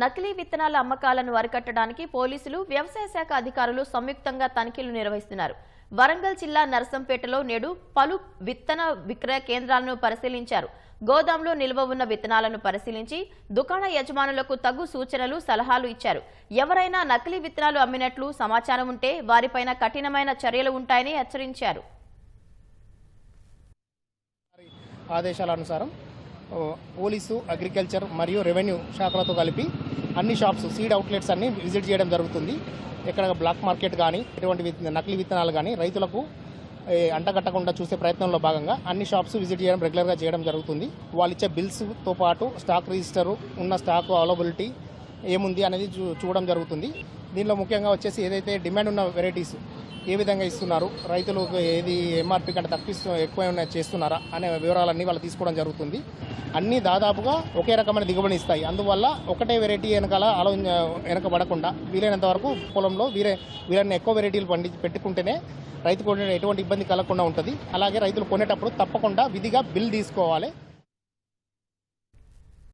నకిలీ విత్తనాల అమ్మకాలను అరికట్టడానికి పోలీసులు వ్యవసాయ శాఖ అధికారులు సంయుక్తంగా తనిఖీలు నిర్వహిస్తున్నారు. వరంగల్ జిల్లా నరసంపేటలో నేడు పలు విత్తన విక్రయ కేంద్రాలను పరిశీలించారు. గోదాంలో నిల్వ ఉన్న విత్తనాలను పరిశీలించి దుకాణ యజమానులకు తగు సూచనలు సలహాలు ఇచ్చారు. ఎవరైనా నకిలీ విత్తనాలు అమ్మినట్లు సమాచారం ఉంటే వారిపైన కఠినమైన చర్యలు ఉంటాయని హెచ్చరించారు. ఆదేశాల అనుసారం పోలీసు అగ్రికల్చర్ మరియు రెవెన్యూ శాఖలతో కలిపి అన్ని షాప్స్ సీడ్ అవుట్లెట్స్ అన్ని విజిట్ చేయడం జరుగుతుంది. ఇక్కడ బ్లాక్ మార్కెట్ కానీ ఎటువంటి నకిలీ విత్తనాలు కానీ రైతులకు అంటగట్టకుండా చూసే ప్రయత్నంలో భాగంగా అన్ని షాప్స్ విజిట్ చేయడం రెగ్యులర్గా చేయడం జరుగుతుంది. వాళ్ళు ఇచ్చే బిల్స్తో పాటు స్టాక్ రిజిస్టరు ఉన్న స్టాక్ అవైలబిలిటీ ఏముంది అనేది చూ చూడడం జరుగుతుంది. దీనిలో ముఖ్యంగా వచ్చేసి ఏదైతే డిమాండ్ ఉన్న వెరైటీస్ ఏ విధంగా ఇస్తున్నారు? రైతులకు ఏది ఎంఆర్పీ కంటే తప్పిస్తు ఇస్తు- ఎక్కువ చేస్తున్నారా? అనే వివరాలన్నీ వాళ్ళు తీసుకోవడం జరుగుతుంది. అన్నీ దాదాపుగా ఒకే రకమైన దిగుబడి ఇస్తాయి. అందువల్ల ఒకటే వెరైటీ వెనకాల ఆలోచన వెనకబడకుండా వీలైనంత వరకు పొలంలో వీరే వీలైన ఎక్కువ వెరైటీలు పండి పెట్టుకుంటేనే రైతుకు ఎటువంటి ఇబ్బంది కలగకుండా ఉంటుంది. అలాగే రైతులు కొనేటప్పుడు తప్పకుండా విధిగా బిల్ తీసుకోవాలి.